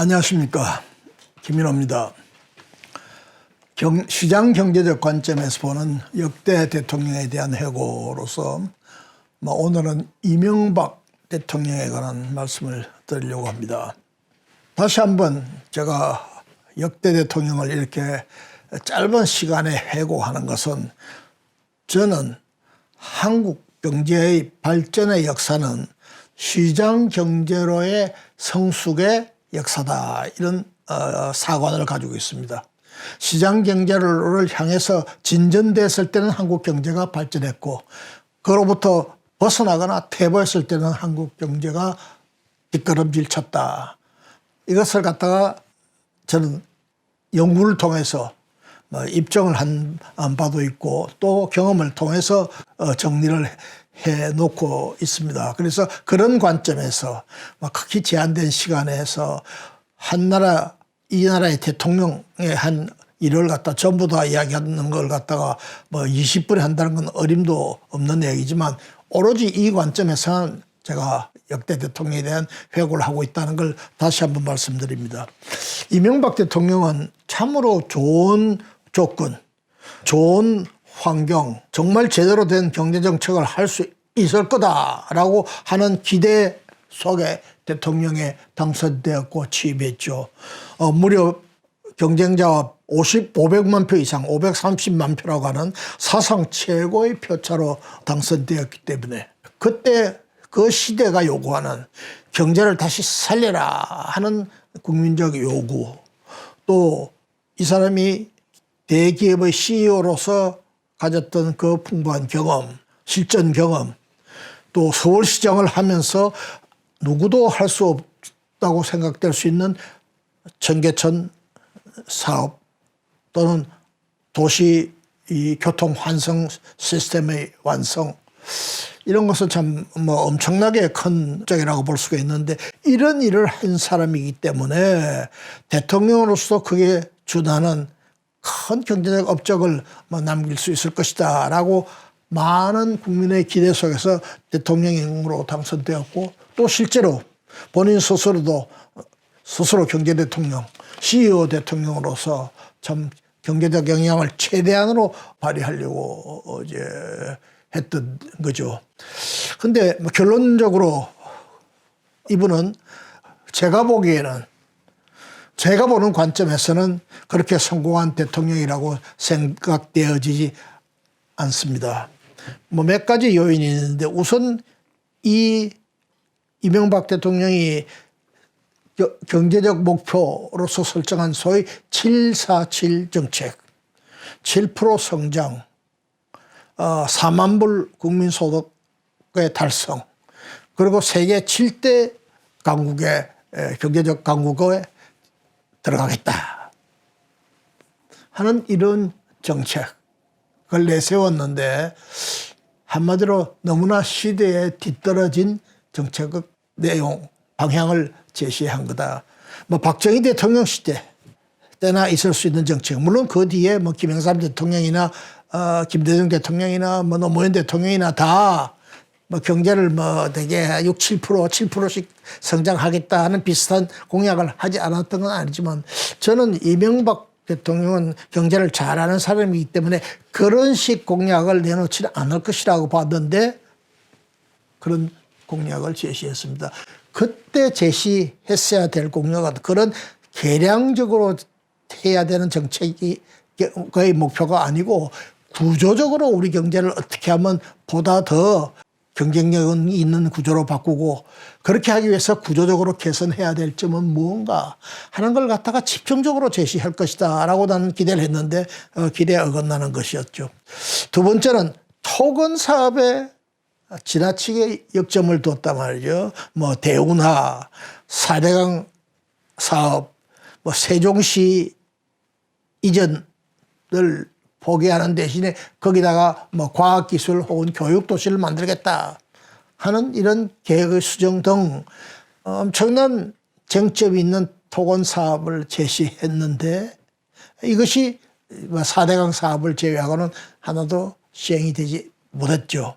안녕하십니까 김민호입니다. 경- 시장 경제적 관점에서 보는 역대 대통령에 대한 회고로서 뭐 오늘은 이명박 대통령에 관한 말씀을 드리려고 합니다. 다시 한번 제가 역대 대통령을 이렇게 짧은 시간에 회고하는 것은 저는 한국 경제의 발전의 역사는 시장 경제로의 성숙의 역사다 이런 어, 사관을 가지고 있습니다. 시장 경제를 향해서 진전됐을 때는 한국 경제가 발전했고 그로부터 벗어나거나 퇴보했을 때는 한국 경제가 뒷걸음질 쳤다. 이것을 갖다가 저는 연구를 통해서 뭐 입증을 한, 한 바도 있고 또 경험을 통해서 어, 정리를 해 놓고 있습니다. 그래서 그런 관점에서 뭐 극히 제한된 시간에서 한 나라, 이 나라의 대통령의 한 일을 갖다 전부 다 이야기하는 걸 갖다가 뭐 20분에 한다는 건 어림도 없는 얘기지만 오로지 이 관점에서는 제가 역대 대통령에 대한 회고를 하고 있다는 걸 다시 한번 말씀드립니다. 이명박 대통령은 참으로 좋은 조건, 좋은 환경, 정말 제대로 된 경제 정책을 할 수 있을 거다라고 하는 기대 속에 대통령에 당선되었고 취임했죠. 어, 무려 경쟁자와 50, 500만 표 이상, 530만 표라고 하는 사상 최고의 표차로 당선되었기 때문에 그때 그 시대가 요구하는 경제를 다시 살려라 하는 국민적 요구 또 이 사람이 대기업의 CEO로서 가졌던 그 풍부한 경험, 실전 경험, 또 서울시장을 하면서 누구도 할 수 없다고 생각될 수 있는 청계천 사업 또는 도시 이 교통 환성 시스템의 완성. 이런 것은 참 뭐 엄청나게 큰 적이라고 볼 수가 있는데 이런 일을 한 사람이기 때문에 대통령으로서 그게 주나는 큰 경제적 업적을 뭐 남길 수 있을 것이다 라고 많은 국민의 기대 속에서 대통령으로 당선되었고 또 실제로 본인 스스로도 스스로 경제 대통령, CEO 대통령으로서 참 경제적 영향을 최대한으로 발휘하려고 어, 이제 했던 거죠. 근데 뭐 결론적으로 이분은 제가 보기에는 제가 보는 관점에서는 그렇게 성공한 대통령이라고 생각되어지지 않습니다. 뭐 몇 가지 요인이 있는데 우선 이 이명박 대통령이 겨- 경제적 목표로서 설정한 소위 747 정책, 7% 성장, 어, 4만 불 국민소득의 달성, 그리고 세계 7대 강국의 에, 경제적 강국에 들어가겠다 하는 이런 정책을 내세웠는데 한마디로 너무나 시대에 뒤떨어진 정책의 내용, 방향을 제시한 거다. 뭐 박정희 대통령 시대 때나 있을 수 있는 정책. 물론 그 뒤에 뭐 김영삼 대통령이나 어, 김대중 대통령이나 뭐 노무현 대통령이나 다 뭐 경제를 뭐 되게 6, 7%, 7%씩 성장하겠다 하는 비슷한 공약을 하지 않았던 건 아니지만 저는 이명박 대통령은 경제를 잘하는 사람이기 때문에 그런 식 공약을 내놓지는 않을 것이라고 봤는데 그런 공약을 제시했습니다. 그때 제시했어야 될 공약은 그런 계량적으로 해야 되는 정책이 거의 목표가 아니고 구조적으로 우리 경제를 어떻게 하면 보다 더 경쟁력 있는 구조로 바꾸고 그렇게 하기 위해서 구조적으로 개선해야 될 점은 무언가 하는 걸 갖다가 집중적으로 제시할 것이다 라고 나는 기대를 했는데 어, 기대에 어긋나는 것이었죠. 두 번째는 토건 사업에 지나치게 역점을 뒀단 말이죠. 뭐 대운하, 사대강 사업, 뭐 세종시 이전을 포기하는 대신에 거기다가 뭐 과학기술 혹은 교육도시를 만들겠다 하는 이런 계획의 수정 등 엄청난 쟁점이 있는 토건 사업을 제시했는데 이것이 뭐 4대강 사업을 제외하고는 하나도 시행이 되지 못했죠.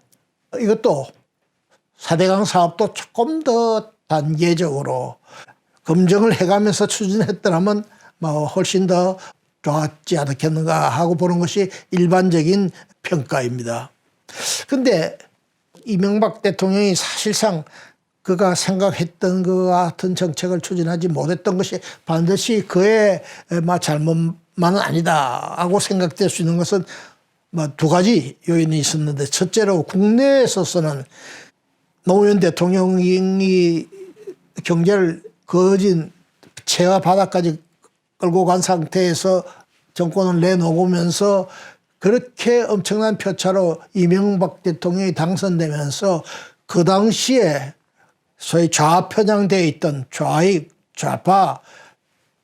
이것도 4대강 사업도 조금 더 단계적으로 검증을 해가면서 추진했더라면 뭐 훨씬 더 좋았지 않겠는가 하고 보는 것이 일반적인 평가입니다. 근데 이명박 대통령이 사실상 그가 생각했던 그 같은 정책을 추진하지 못했던 것이 반드시 그의 뭐 잘못만은 아니다 하고 생각될 수 있는 것은 뭐두 가지 요인이 있었는데 첫째로 국내에서서는 노무현 대통령이 경제를 거진 채와 바닥까지 끌고 간 상태에서 정권을 내놓으면서 그렇게 엄청난 표차로 이명박 대통령이 당선되면서 그 당시에 소위 좌편향되어 있던 좌익, 좌파,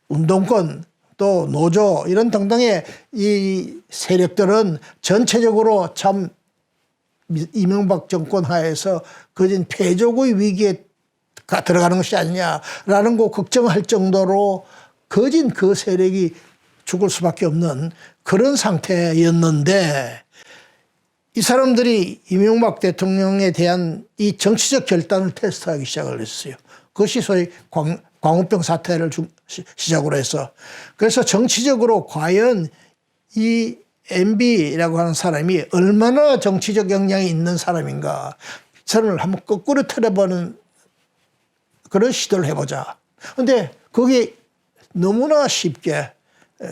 운동권 또 노조 이런 등등의 이 세력들은 전체적으로 참 이명박 정권 하에서 거진 패조의 위기에 가- 들어가는 것이 아니냐라는 거 걱정할 정도로 거진 그 세력이 죽을 수밖에 없는 그런 상태였는데 이 사람들이 이명박 대통령에 대한 이 정치적 결단을 테스트하기 시작을 했어요. 그것이 소위 광, 광우병 사태를 주- 시- 시작으로 해서 그래서 정치적으로 과연 이 MB라고 하는 사람이 얼마나 정치적 역량이 있는 사람인가 선을 한번 거꾸로 틀어보는 그런 시도를 해보자. 근데 그게 너무나 쉽게 에,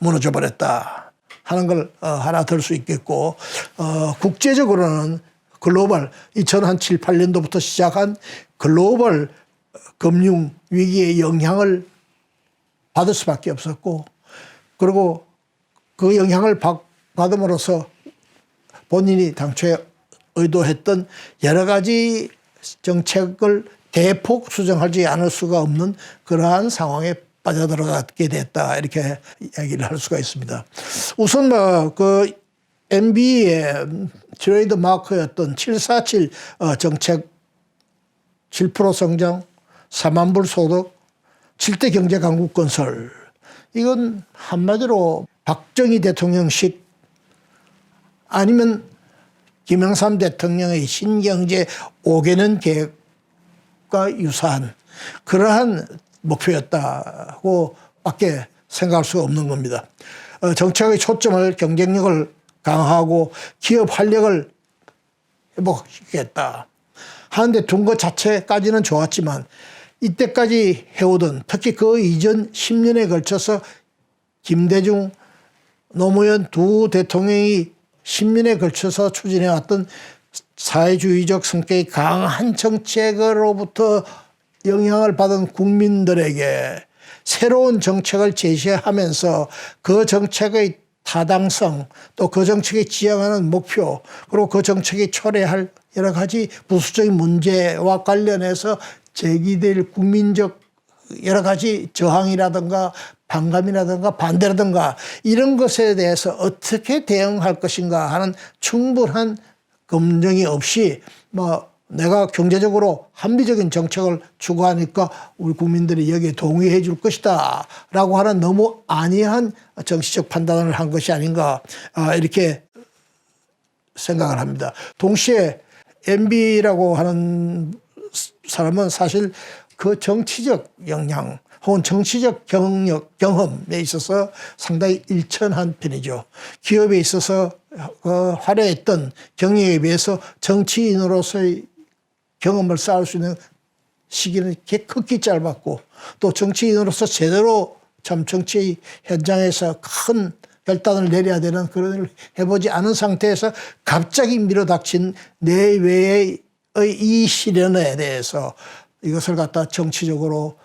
무너져 버렸다 하는 걸 어, 하나 들 수 있겠고 어, 국제적으로는 글로벌 2007, 8년도부터 시작한 글로벌 금융 위기의 영향을 받을 수밖에 없었고 그리고 그 영향을 받, 받음으로써 본인이 당초에 의도했던 여러 가지 정책을 대폭 수정하지 않을 수가 없는 그러한 상황에 빠져들어가게 됐다 이렇게 이야기를 할 수가 있습니다. 우선 뭐그 MB의 트레이드 마크였던 747 어, 정책 7% 성장, 4만 불 소득, 7대 경제 강국 건설. 이건 한마디로 박정희 대통령식 아니면 김영삼 대통령의 신경제 5개년 계획과 유사한 그러한 목표였다고 밖에 생각할 수가 없는 겁니다. 어, 정책의 초점을 경쟁력을 강화하고 기업 활력을 회복시키겠다. 하는데 둔 것 자체까지는 좋았지만 이때까지 해오던 특히 그 이전 10년에 걸쳐서 김대중 노무현 두 대통령이 10년에 걸쳐서 추진해왔던 사회주의적 성격이 강한 정책으로부터 영향을 받은 국민들에게 새로운 정책을 제시하면서 그 정책의 타당성 또 그 정책이 지향하는 목표 그리고 그 정책이 초래할 여러 가지 부수적인 문제와 관련해서 제기될 국민적 여러 가지 저항이라든가 반감이라든가 반대라든가 이런 것에 대해서 어떻게 대응할 것인가 하는 충분한 검증이 없이 뭐 내가 경제적으로 합리적인 정책을 추구하니까 우리 국민들이 여기에 동의해 줄 것이다 라고 하는 너무 안이한 정치적 판단을 한 것이 아닌가 아, 이렇게 생각을 합니다. 동시에 MB라고 하는 사람은 사실 그 정치적 역량 혹은 정치적 경력, 경험에 있어서 상당히 일천한 편이죠. 기업에 있어서 그 화려했던 경력에 비해서 정치인으로서의 경험을 쌓을 수 있는 시기는 극히 짧았고 또 정치인으로서 제대로 참 정치 현장에서 큰 결단을 내려야 되는 그런 일을 해보지 않은 상태에서 갑자기 밀어닥친 내외의 이 시련에 대해서 이것을 갖다 정치적으로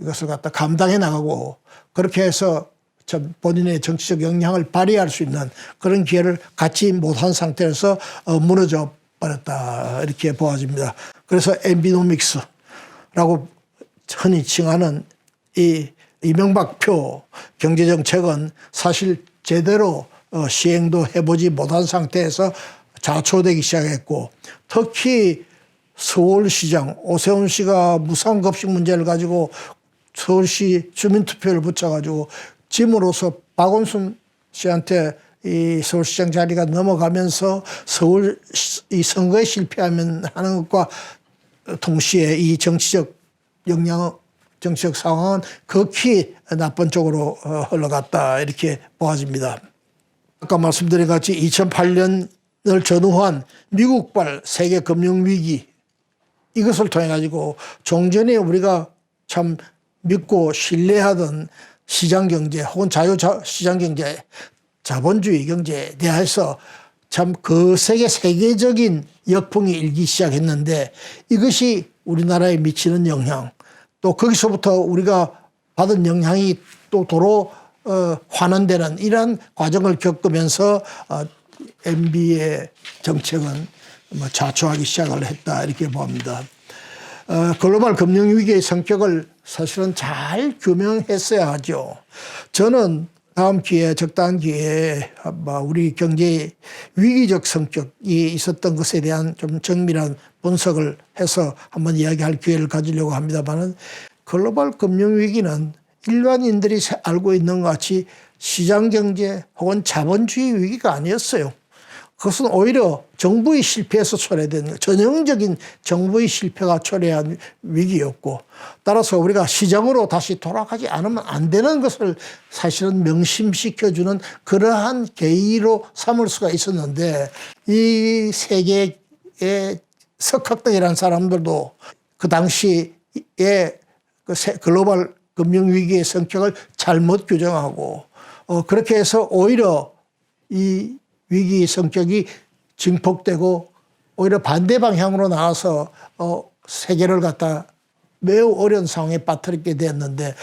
이것을 갖다 감당해 나가고 그렇게 해서 참 본인의 정치적 역량을 발휘할 수 있는 그런 기회를 갖지 못한 상태에서 어, 무너져 버렸다 이렇게 보아집니다. 그래서 엠비노믹스라고 흔히 칭하는 이 이명박표 경제정책은 사실 제대로 어, 시행도 해보지 못한 상태에서 자초되기 시작했고 특히 서울시장 오세훈 씨가 무상급식 문제를 가지고 서울시 주민투표를 붙여가지고 짐으로써 박원순 씨한테 이 서울시장 자리가 넘어가면서 서울 이 선거에 실패하면 하는 것과 동시에 이 정치적 역량을 정치적 상황은 극히 나쁜 쪽으로 어, 흘러갔다 이렇게 보아집니다. 아까 말씀드린 같이 2008년을 전후한 미국발 세계 금융 위기 이것을 통해 가지고 종전에 우리가 참 믿고 신뢰하던 시장 경제 혹은 자유 자- 시장 경제 자본주의 경제에 대해서 참 거세게 세계적인 역풍이 일기 시작했는데 이것이 우리나라에 미치는 영향 또 거기서부터 우리가 받은 영향이 또 도로 어, 환원되는 이러한 과정을 겪으면서 어, MB의 정책은 뭐 자초하기 시작을 했다 이렇게 봅니다. 어, 글로벌 금융 위기의 성격을 사실은 잘 규명했어야 하죠. 저는 다음 기회에 적당한 기회에 뭐 우리 경제 위기적 성격이 있었던 것에 대한 좀 정밀한 분석을 해서 한번 이야기할 기회를 가지려고 합니다만은 글로벌 금융 위기는 일반인들이 알고 있는 것 같이 시장 경제 혹은 자본주의 위기가 아니었어요. 그것은 오히려 정부의 실패에서 초래된 전형적인 정부의 실패가 초래한 위기였고 따라서 우리가 시장으로 다시 돌아가지 않으면 안 되는 것을 사실은 명심시켜주는 그러한 계기로 삼을 수가 있었는데 이 세계의 석학등이라는 사람들도 그 당시에 그 세- 글로벌 금융위기의 성격을 잘못 규정하고 어, 그렇게 해서 오히려 이 위기 성격이 증폭되고 오히려 반대 방향으로 나와서 어, 세계를 갖다 매우 어려운 상황에 빠뜨리게 되었는데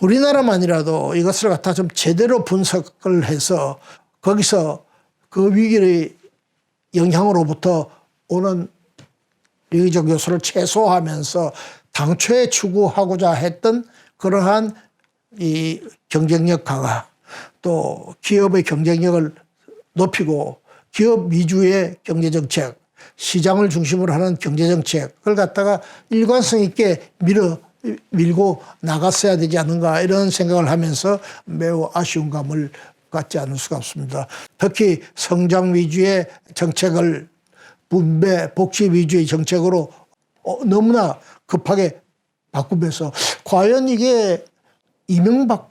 우리나라만이라도 이것을 갖다 좀 제대로 분석을 해서 거기서 그 위기의 영향으로부터 오는 위기적 요소를 최소화하면서 당초에 추구하고자 했던 그러한 이 경쟁력 강화 또 기업의 경쟁력을 높이고 기업 위주의 경제 정책, 시장을 중심으로 하는 경제 정책을 갖다가 일관성 있게 밀어 밀고 나갔어야 되지 않는가 이런 생각을 하면서 매우 아쉬운 감을 갖지 않을 수가 없습니다. 특히 성장 위주의 정책을 분배 복지 위주의 정책으로 어, 너무나 급하게 바꾸면서 과연 이게 이명박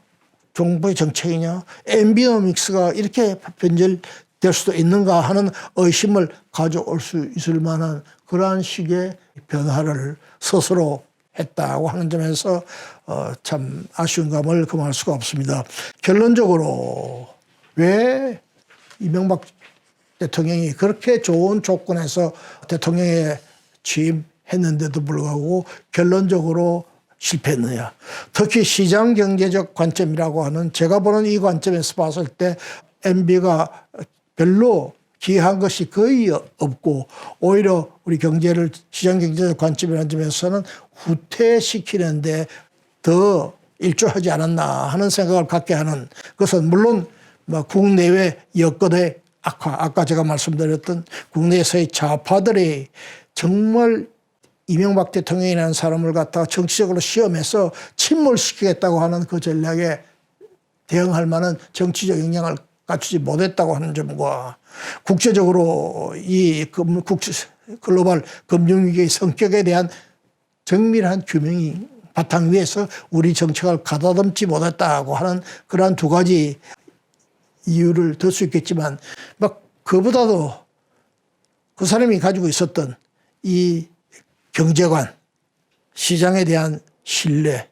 정부의 정책이냐 엠비어믹스가 이렇게 변절될 수도 있는가 하는 의심을 가져올 수 있을 만한 그러한 식의 변화를 스스로 했다고 하는 점에서 어, 참 아쉬운 감을 금할 수가 없습니다. 결론적으로 왜 이명박 대통령이 그렇게 좋은 조건에서 대통령에 취임했는데도 불구하고 결론적으로 실패했느냐. 특히 시장 경제적 관점이라고 하는 제가 보는 이 관점에서 봤을 때 MB가 별로 기여한 것이 거의 없고 오히려 우리 경제를 시장 경제적 관점이라는 점에서는 후퇴시키는데 더 일조하지 않았나 하는 생각을 갖게 하는 그것은 물론 뭐 국내외 여건의 악화 아까 제가 말씀드렸던 국내에서의 좌파들의 정말 이명박 대통령이라는 사람을 갖다가 정치적으로 시험해서 침몰시키겠다고 하는 그 전략에 대응할 만한 정치적 역량을 갖추지 못했다고 하는 점과 국제적으로 이 금- 국제 글로벌 금융위기의 성격에 대한 정밀한 규명이 바탕 위에서 우리 정책을 가다듬지 못했다고 하는 그러한 두 가지 이유를 들 수 있겠지만 막 그보다도 그 사람이 가지고 있었던 이 경제관, 시장에 대한 신뢰,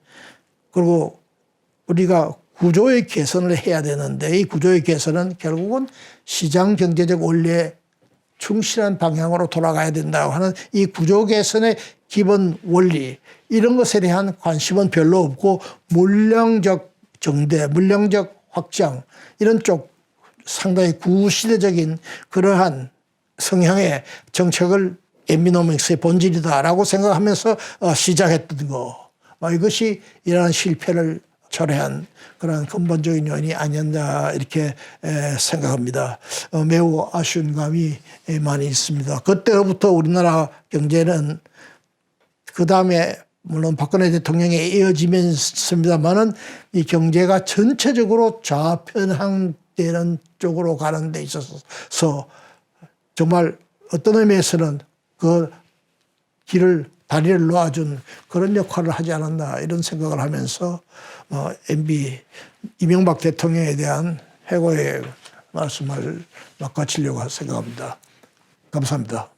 그리고 우리가 구조의 개선을 해야 되는데 이 구조의 개선은 결국은 시장 경제적 원리에 충실한 방향으로 돌아가야 된다고 하는 이 구조 개선의 기본 원리 이런 것에 대한 관심은 별로 없고 물량적 정대, 물량적 확장 이런 쪽 상당히 구시대적인 그러한 성향의 정책을 에미노믹스의 본질이다라고 생각하면서 어, 시작했던 거. 어, 이것이 이러한 실패를 초래한 그런 근본적인 요인이 아니었나 이렇게 에, 생각합니다. 어, 매우 아쉬운 감이 에, 많이 있습니다. 그때부터 우리나라 경제는 그 다음에 물론 박근혜 대통령에 이어지면서입니다만은 이 경제가 전체적으로 좌편향되는 쪽으로 가는 데 있어서 정말 어떤 의미에서는 그 길을 다리를 놓아준 그런 역할을 하지 않았나 이런 생각을 하면서 어, MB 이명박 대통령에 대한 해고의 말씀을 바꿔치려고 생각합니다. 감사합니다.